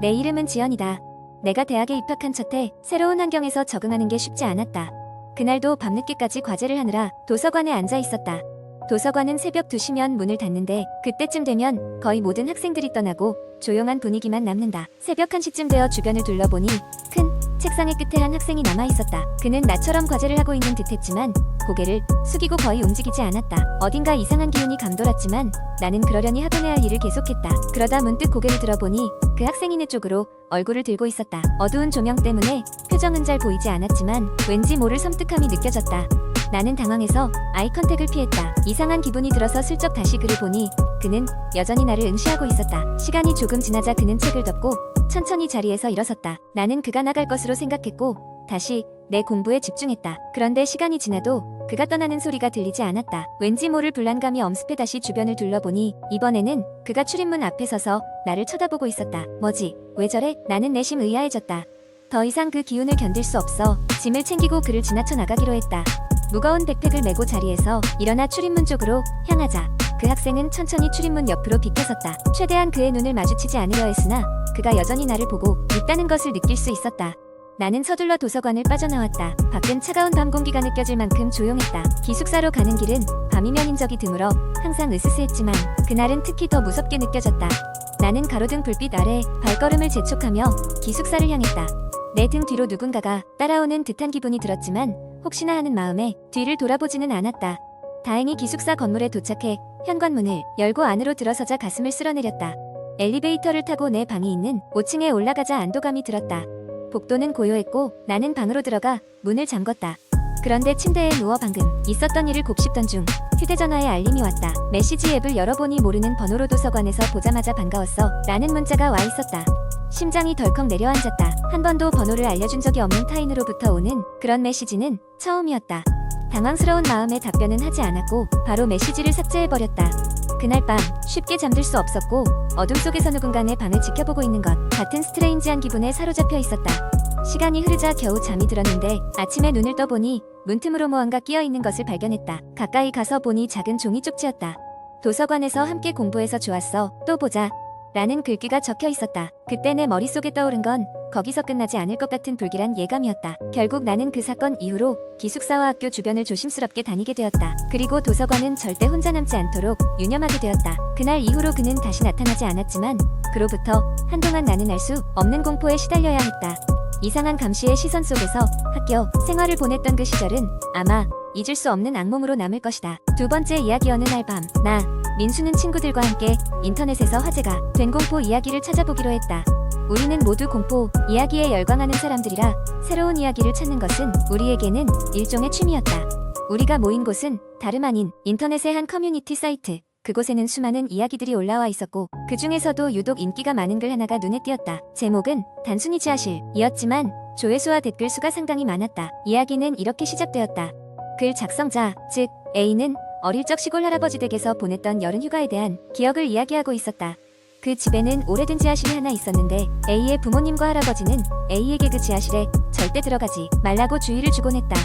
내 이름은 지연이다. 내가 대학에 입학한 첫해 새로운 환경에서 적응하는 게 쉽지 않았다. 그날도 밤늦게까지 과제를 하느라 도서관에 앉아 있었다. 도서관은 새벽 2시면 문을 닫는데 그때쯤 되면 거의 모든 학생들이 떠나고 조용한 분위기만 남는다. 새벽 1시쯤 되어 주변을 둘러보니 큰 책상의 끝에 한 학생이 남아 있었다. 그는 나처럼 과제를 하고 있는 듯했지만 고개를 숙이고 거의 움직이지 않았다. 어딘가 이상한 기운이 감돌았지만 나는 그러려니 학원에 할 일을 계속했다. 그러다 문득 고개를 들어보니 그 학생이 내 쪽으로 얼굴을 들고 있었다. 어두운 조명 때문에 표정은 잘 보이지 않았지만 왠지 모를 섬뜩함이 느껴졌다. 나는 당황해서 아이 컨택을 피했다. 이상한 기분이 들어서 슬쩍 다시 그를 보니 그는 여전히 나를 응시하고 있었다. 시간이 조금 지나자 그는 책을 덮고 천천히 자리에서 일어섰다. 나는 그가 나갈 것으로 생각했고 다시 내 공부에 집중했다. 그런데 시간이 지나도 그가 떠나는 소리가 들리지 않았다. 왠지 모를 불안감이 엄습해 다시 주변을 둘러보니 이번에는 그가 출입문 앞에 서서 나를 쳐다보고 있었다. 뭐지? 왜 저래? 나는 내심 의아해졌다. 더 이상 그 기운을 견딜 수 없어 짐을 챙기고 그를 지나쳐 나가기로 했다. 무거운 백팩을 메고 자리에서 일어나 출입문 쪽으로 향하자 그 학생은 천천히 출입문 옆으로 비켜섰다. 최대한 그의 눈을 마주치지 않으려 했으나 그가 여전히 나를 보고 있다는 것을 느낄 수 있었다. 나는 서둘러 도서관을 빠져나왔다. 밖은 차가운 밤 공기가 느껴질 만큼 조용했다. 기숙사로 가는 길은 밤이면 인적이 드물어 항상 으스스했지만 그날은 특히 더 무섭게 느껴졌다. 나는 가로등 불빛 아래 발걸음을 재촉하며 기숙사를 향했다. 내 등 뒤로 누군가가 따라오는 듯한 기분이 들었지만 혹시나 하는 마음에 뒤를 돌아보지는 않았다. 다행히 기숙사 건물에 도착해 현관문을 열고 안으로 들어서자 가슴을 쓸어내렸다. 엘리베이터를 타고 내 방이 있는 5층에 올라가자 안도감이 들었다. 복도는 고요했고 나는 방으로 들어가 문을 잠궜다. 그런데 침대에 누워 방금 있었던 일을 곱씹던 중 휴대전화에 알림이 왔다. 메시지 앱을 열어보니 모르는 번호로 도서관에서 보자마자 반가웠어. 라는 문자가 와 있었다. 심장이 덜컥 내려앉았다. 한 번도 번호를 알려준 적이 없는 타인으로부터 오는 그런 메시지는 처음이었다. 당황스러운 마음에 답변은 하지 않았고 바로 메시지를 삭제해버렸다. 그날 밤 쉽게 잠들 수 없었고 어둠 속에서 누군가 내 방을 지켜보고 있는 것 같은 스트레인지한 기분에 사로잡혀 있었다. 시간이 흐르자 겨우 잠이 들었는데 아침에 눈을 떠보니 문틈으로 무언가 끼어 있는 것을 발견했다. 가까이 가서 보니 작은 종이 쪽지였다. 도서관에서 함께 공부해서 좋았어. 또 보자. 라는 글귀가 적혀 있었다. 그때 내 머릿속에 떠오른 건 거기서 끝나지 않을 것 같은 불길한 예감이었다. 결국 나는 그 사건 이후로 기숙사와 학교 주변을 조심스럽게 다니게 되었다. 그리고 도서관은 절대 혼자 남지 않도록 유념하게 되었다. 그날 이후로 그는 다시 나타나지 않았지만 그로부터 한동안 나는 알 수 없는 공포에 시달려야 했다. 이상한 감시의 시선 속에서 학교 생활을 보냈던 그 시절은 아마 잊을 수 없는 악몽으로 남을 것이다. 두 번째 이야기 어느 날 밤, 나, 민수는 친구들과 함께 인터넷에서 화제가 된 공포 이야기를 찾아보기로 했다. 우리는 모두 공포 이야기에 열광하는 사람들이라 새로운 이야기를 찾는 것은 우리에게는 일종의 취미였다. 우리가 모인 곳은 다름 아닌 인터넷의 한 커뮤니티 사이트. 그곳에는 수많은 이야기들이 올라와 있었고 그 중에서도 유독 인기가 많은 글 하나가 눈에 띄었다. 제목은 단순히 지하실이었지만 조회수와 댓글 수가 상당히 많았다. 이야기는 이렇게 시작되었다. 글 작성자, 즉 A는 어릴 적 시골 할아버지 댁에서 보냈던 여름 휴가에 대한 기억을 이야기하고 있었다. 그 집에는 오래된 지하실이 하나 있었는데 A의 부모님과 할아버지는 A에게 그 지하실에 절대 들어가지 말라고 주의를 주곤 했다.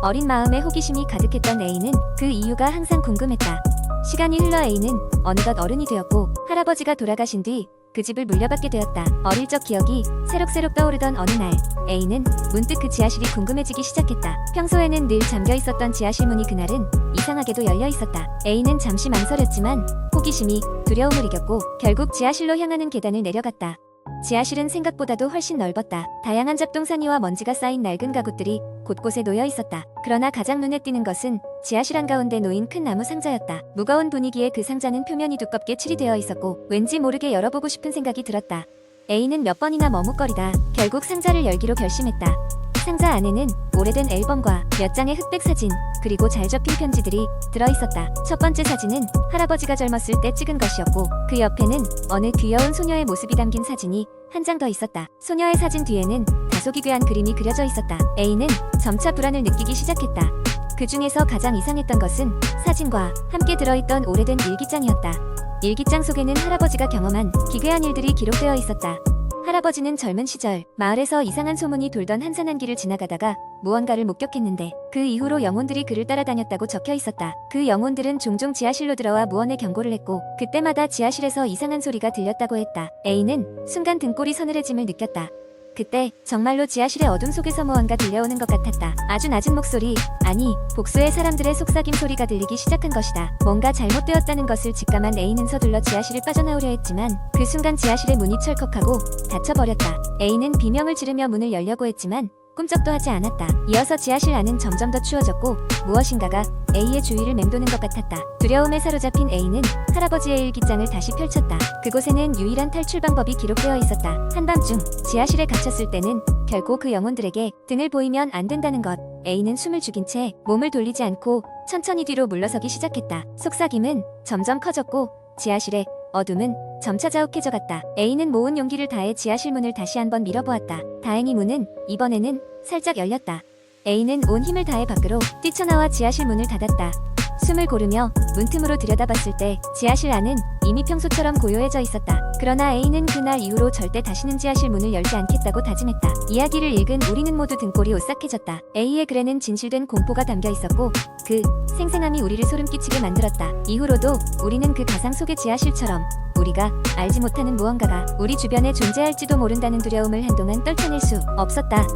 어린 마음에 호기심이 가득했던 A는 그 이유가 항상 궁금했다. 시간이 흘러 A는 어느덧 어른이 되었고 할아버지가 돌아가신 뒤 그 집을 물려받게 되었다. 어릴 적 기억이 새록새록 떠오르던 어느 날 A는 문득 그 지하실이 궁금해지기 시작했다. 평소에는 늘 잠겨 있었던 지하실 문이 그날은 이상하게도 열려 있었다. A는 잠시 망설였지만 호기심이 두려움을 이겼고 결국 지하실로 향하는 계단을 내려갔다. 지하실은 생각보다도 훨씬 넓었다. 다양한 잡동사니와 먼지가 쌓인 낡은 가구들이 곳곳에 놓여 있었다. 그러나 가장 눈에 띄는 것은 지하실 한가운데 놓인 큰 나무 상자였다. 무거운 분위기에 그 상자는 표면이 두껍게 칠이되어 있었고 왠지 모르게 열어보고 싶은 생각이 들었다. A는 몇 번이나 머뭇거리다 결국 상자를 열기로 결심했다. 상자 안에는 오래된 앨범과 몇 장의 흑백 사진 그리고 잘 접힌 편지들이 들어있었다. 첫 번째 사진은 할아버지가 젊었을 때 찍은 것이었고 그 옆에는 어느 귀여운 소녀의 모습이 담긴 사진이 한 장 더 있었다. 소녀의 사진 뒤에는 다소 기괴한 그림이 그려져 있었다. A는 점차 불안을 느끼기 시작했다. 그 중에서 가장 이상했던 것은 사진과 함께 들어있던 오래된 일기장이었다. 일기장 속에는 할아버지가 경험한 기괴한 일들이 기록되어 있었다. 할아버지는 젊은 시절 마을에서 이상한 소문이 돌던 한산한 길을 지나가다가 무언가를 목격했는데 그 이후로 영혼들이 그를 따라다녔다고 적혀 있었다. 그 영혼들은 종종 지하실로 들어와 무언의 경고를 했고 그때마다 지하실에서 이상한 소리가 들렸다고 했다. A는 순간 등골이 서늘해짐을 느꼈다. 그때 정말로 지하실의 어둠 속에서 무언가 들려오는 것 같았다. 아주 낮은 목소리, 아니 복수의 사람들의 속삭임 소리가 들리기 시작한 것이다. 뭔가 잘못되었다는 것을 직감한 A는 서둘러 지하실을 빠져나오려 했지만 그 순간 지하실의 문이 철컥하고 닫혀버렸다. A는 비명을 지르며 문을 열려고 했지만 꿈쩍도 하지 않았다. 이어서 지하실 안은 점점 더 추워졌고 무엇인가가 A의 주위를 맴도는 것 같았다. 두려움에 사로잡힌 A는 할아버지의 일기장을 다시 펼쳤다. 그곳에는 유일한 탈출 방법이 기록되어 있었다. 한밤중 지하실에 갇혔을 때는 결코 그 영혼들에게 등을 보이면 안 된다는 것. A는 숨을 죽인 채 몸을 돌리지 않고 천천히 뒤로 물러서기 시작했다. 속삭임은 점점 커졌고 지하실의 어둠은 점차 자욱해져 갔다. A는 모은 용기를 다해 지하실 문을 다시 한번 밀어보았다. 다행히 문은 이번에는 살짝 열렸다. A는 온 힘을 다해 밖으로 뛰쳐나와 지하실 문을 닫았다. 숨을 고르며 문틈으로 들여다봤을 때 지하실 안은 이미 평소처럼 고요해져 있었다. 그러나 A는 그날 이후로 절대 다시는 지하실 문을 열지 않겠다고 다짐했다. 이야기를 읽은 우리는 모두 등골이 오싹해졌다. A의 글에는 진실된 공포가 담겨 있었고 그 생생함이 우리를 소름 끼치게 만들었다. 이후로도 우리는 그 가상 속의 지하실처럼 우리가 알지 못하는 무언가가 우리 주변에 존재할지도 모른다는 두려움을 한동안 떨쳐낼 수 없었다.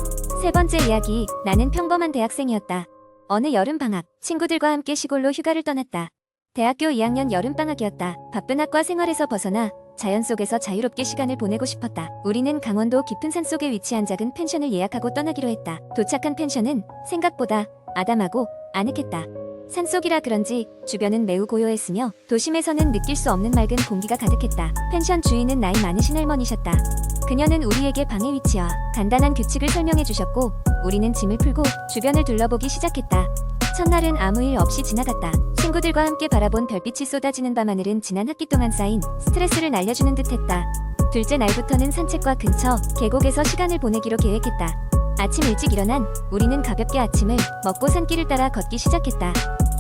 세 번째 이야기, 나는 평범한 대학생이었다. 어느 여름 방학, 친구들과 함께 시골로 휴가를 떠났다. 대학교 2학년 여름 방학이었다. 바쁜 학과 생활에서 벗어나 자연 속에서 자유롭게 시간을 보내고 싶었다. 우리는 강원도 깊은 산 속에 위치한 작은 펜션을 예약하고 떠나기로 했다. 도착한 펜션은 생각보다 아담하고 아늑했다. 산속이라 그런지 주변은 매우 고요했으며 도심에서는 느낄 수 없는 맑은 공기가 가득했다. 펜션 주인은 나이 많으신 할머니셨다. 그녀는 우리에게 방의 위치와 간단한 규칙을 설명해 주셨고 우리는 짐을 풀고 주변을 둘러보기 시작했다. 첫날은 아무 일 없이 지나갔다. 친구들과 함께 바라본 별빛이 쏟아지는 밤하늘은 지난 학기 동안 쌓인 스트레스를 날려주는 듯했다. 둘째 날부터는 산책과 근처 계곡에서 시간을 보내기로 계획했다. 아침 일찍 일어난 우리는 가볍게 아침을 먹고 산길을 따라 걷기 시작했다.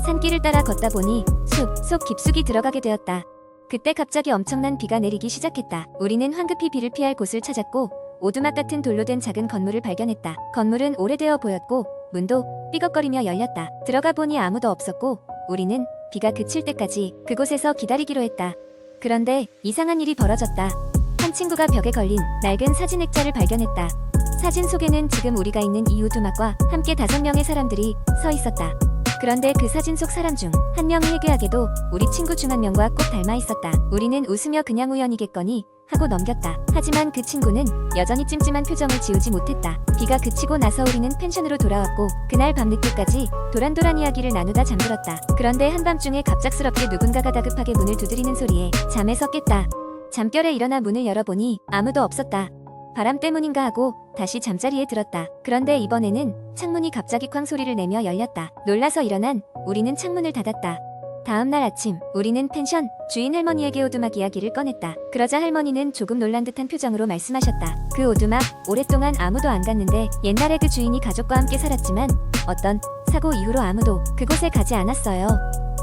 산길을 따라 걷다 보니 숲 속 깊숙이 들어가게 되었다. 그때 갑자기 엄청난 비가 내리기 시작했다. 우리는 황급히 비를 피할 곳을 찾았고 오두막 같은 돌로 된 작은 건물을 발견했다. 건물은 오래되어 보였고 문도 삐걱거리며 열렸다. 들어가 보니 아무도 없었고 우리는 비가 그칠 때까지 그곳에서 기다리기로 했다. 그런데 이상한 일이 벌어졌다. 한 친구가 벽에 걸린 낡은 사진 액자를 발견했다. 사진 속에는 지금 우리가 있는 이 우두막과 함께 다섯 명의 사람들이 서 있었다. 그런데 그 사진 속 사람 중 한 명이 회개하게도 우리 친구 중 한 명과 꼭 닮아 있었다. 우리는 웃으며 그냥 우연이겠거니 하고 넘겼다. 하지만 그 친구는 여전히 찜찜한 표정을 지우지 못했다. 비가 그치고 나서 우리는 펜션으로 돌아왔고 그날 밤늦게까지 도란도란 이야기를 나누다 잠들었다. 그런데 한밤중에 갑작스럽게 누군가가 다급하게 문을 두드리는 소리에 잠에서 깼다. 잠결에 일어나 문을 열어보니 아무도 없었다. 바람 때문인가 하고 다시 잠자리에 들었다. 그런데 이번에는 창문이 갑자기 쾅 소리를 내며 열렸다. 놀라서 일어난 우리는 창문을 닫았다. 다음 날 아침 우리는 펜션 주인 할머니에게 오두막 이야기를 꺼냈다. 그러자 할머니는 조금 놀란 듯한 표정으로 말씀하셨다. 그 오두막 오랫동안 아무도 안 갔는데 옛날에 그 주인이 가족과 함께 살았지만 어떤 사고 이후로 아무도 그곳에 가지 않았어요.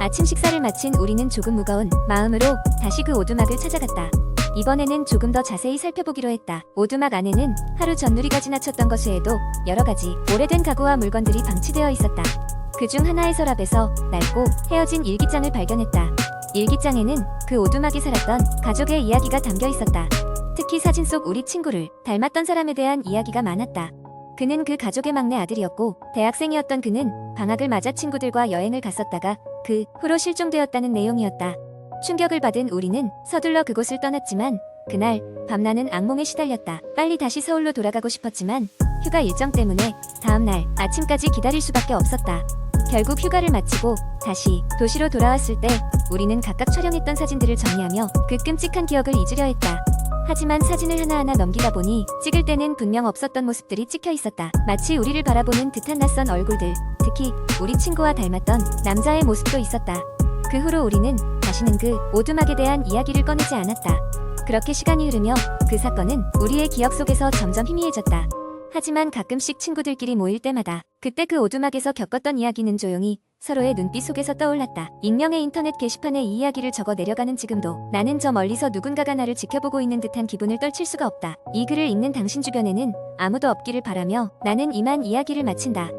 아침 식사를 마친 우리는 조금 무거운 마음으로 다시 그 오두막을 찾아갔다. 이번에는 조금 더 자세히 살펴보기로 했다. 오두막 안에는 하루 전누리가 지나쳤던 것을 해도 여러 가지 오래된 가구와 물건들이 방치되어 있었다. 그중 하나의 서랍에서 낡고 헤어진 일기장을 발견했다. 일기장에는 그 오두막에 살았던 가족의 이야기가 담겨 있었다. 특히 사진 속 우리 친구를 닮았던 사람에 대한 이야기가 많았다. 그는 그 가족의 막내 아들이었고 대학생이었던 그는 방학을 맞아 친구들과 여행을 갔었다가 그 후로 실종되었다는 내용이었다. 충격을 받은 우리는 서둘러 그곳을 떠났지만 그날 밤 나는 악몽에 시달렸다. 빨리 다시 서울로 돌아가고 싶었지만 휴가 일정 때문에 다음 날 아침까지 기다릴 수밖에 없었다. 결국 휴가를 마치고 다시 도시로 돌아왔을 때 우리는 각각 촬영했던 사진들을 정리하며 그 끔찍한 기억을 잊으려 했다. 하지만 사진을 하나하나 넘기다 보니 찍을 때는 분명 없었던 모습들이 찍혀 있었다. 마치 우리를 바라보는 듯한 낯선 얼굴들, 특히 우리 친구와 닮았던 남자의 모습도 있었다. 그 후로 우리는 다시는 그 오두막에 대한 이야기를 꺼내지 않았다. 그렇게 시간이 흐르며 그 사건은 우리의 기억 속에서 점점 희미해졌다. 하지만 가끔씩 친구들끼리 모일 때마다 그때 그 오두막에서 겪었던 이야기는 조용히 서로의 눈빛 속에서 떠올랐다. 익명의 인터넷 게시판에 이 이야기를 적어 내려가는 지금도 나는 저 멀리서 누군가가 나를 지켜보고 있는 듯한 기분을 떨칠 수가 없다. 이 글을 읽는 당신 주변에는 아무도 없기를 바라며 나는 이만 이야기를 마친다.